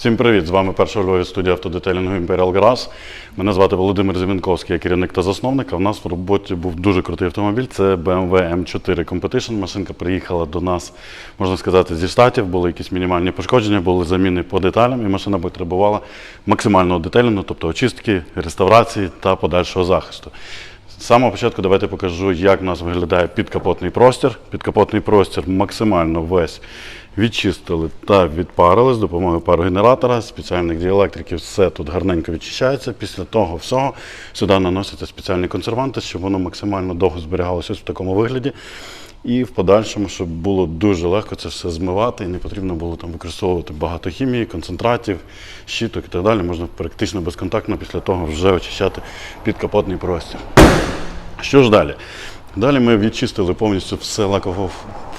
Всім привіт! З вами перша Львові студія автодетелінгу Imperial Grass. Мене звати Володимир Зімінковський, я керівник та засновник. А в нас в роботі був дуже крутий автомобіль. Це BMW M4 Competition. Машинка приїхала до нас, можна сказати, зі штатів. Були якісь мінімальні пошкодження, були заміни по деталям, і машина потребувала максимального детелінгу, тобто очистки, реставрації та подальшого захисту. З самого початку давайте покажу, як у нас виглядає підкапотний простір. Підкапотний простір максимально весь відчистили та відпарили з допомогою парогенератора, спеціальних діелектриків. Все тут гарненько відчищається. Після того всього сюди наносяться спеціальні консерванти, щоб воно максимально довго зберігалося в такому вигляді. І в подальшому, щоб було дуже легко це все змивати, і не потрібно було там використовувати багато хімії, концентратів, щіток і так далі. Можна практично безконтактно після того вже очищати підкапотний простір. Що ж далі? Далі ми відчистили повністю все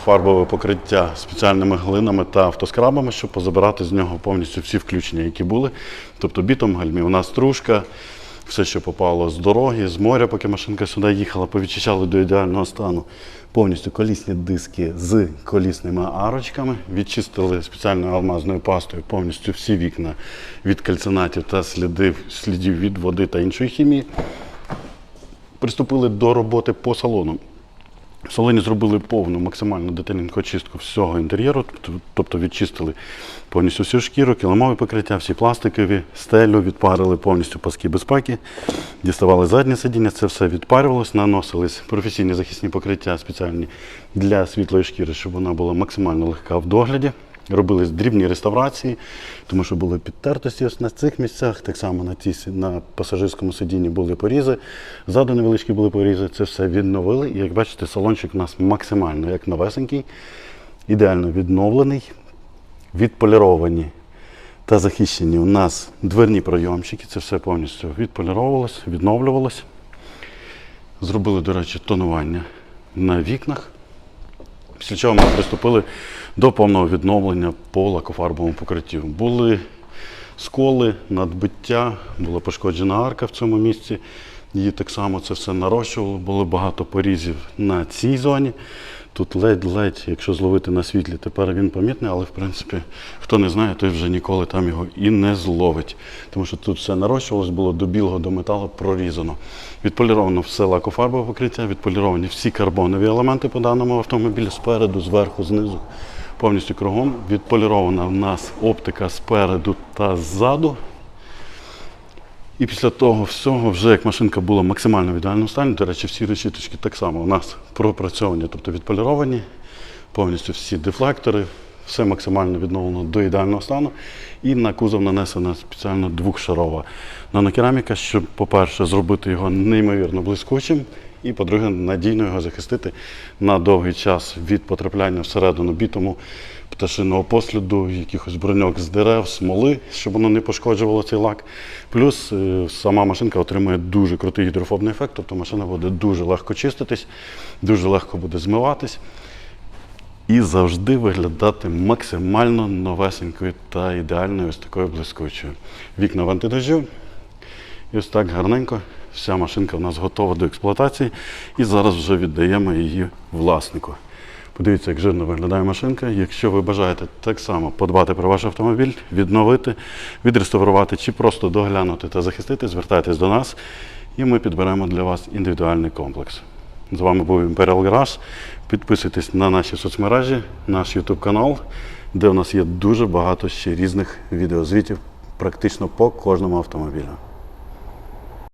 лаково-фарбове покриття спеціальними глинами та автоскрабами, щоб позабирати з нього повністю всі включення, які були. Тобто бітом, гальмівна стружка, все, що попало з дороги, з моря, поки машинка сюди їхала, повідчищали до ідеального стану. Повністю колісні диски з колісними арочками. Відчистили спеціальною алмазною пастою повністю всі вікна від кальцинатів та слідів, слідів від води та іншої хімії приступили до роботи по салону. В зробили повну максимальну детальну очистку всього інтер'єру, тобто відчистили повністю всю шкіру, килимові покриття, всі пластикові, стелю, відпарили повністю паски безпеки, діставали заднє сидіння, це все відпарювалось, наносились професійні захисні покриття спеціальні для світлої шкіри, щоб вона була максимально легка в догляді. Робились дрібні реставрації, тому що були підтертості ось на цих місцях, так само на, ті, на пасажирському сидінні були порізи, ззаду невеличкі були порізи, це все відновили. І як бачите, салончик у нас максимально як новесенький, ідеально відновлений, відполіровані та захищені у нас дверні пройомчики, це все повністю відполіровувалось, відновлювалось. Зробили, до речі, тонування на вікнах. Після чого ми приступили до повного відновлення по лакофарбовому покриттю. Були сколи, надбиття, була пошкоджена арка в цьому місці. Її так само це все нарощувало, було багато порізів на цій зоні. Тут ледь-ледь, якщо зловити на світлі, тепер він помітний, але в принципі, хто не знає, той вже ніколи там його і не зловить. Тому що тут все нарощувалось, було до білого, до металу прорізано. Відполіровано все лакофарбове покриття, відполіровані всі карбонові елементи по даному автомобілю спереду, зверху, знизу, повністю кругом. Відполірована в нас оптика спереду та ззаду. І після того всього, вже як машинка була максимально в ідеальному стані, до речі, всі решіточки так само у нас пропрацьовані, тобто відполіровані, повністю всі дефлектори, все максимально відновлено до ідеального стану. І на кузов нанесена спеціально двохшарова нанокераміка, щоб, по-перше, зробити його неймовірно блискучим, і, по-друге, надійно його захистити на довгий час від потрапляння всередину бітому пташиного посліду, якихось броньок з дерев, смоли, щоб воно не пошкоджувало цей лак. Плюс е, сама машинка отримує дуже крутий гідрофобний ефект, тобто машина буде дуже легко чиститись, дуже легко буде змиватись і завжди виглядати максимально новесенькою та ідеальною ось такою блискучою. Вікна в антидождю. І ось так гарненько вся машинка у нас готова до експлуатації. І зараз вже віддаємо її власнику. Подивіться, як жирно виглядає машинка. Якщо ви бажаєте так само подбати про ваш автомобіль, відновити, відреставрувати чи просто доглянути та захистити, звертайтесь до нас, і ми підберемо для вас індивідуальний комплекс. З вами був Imperial Garage. Підписуйтесь на наші соцмережі, наш YouTube канал, де у нас є дуже багато ще різних відеозвітів практично по кожному автомобілю.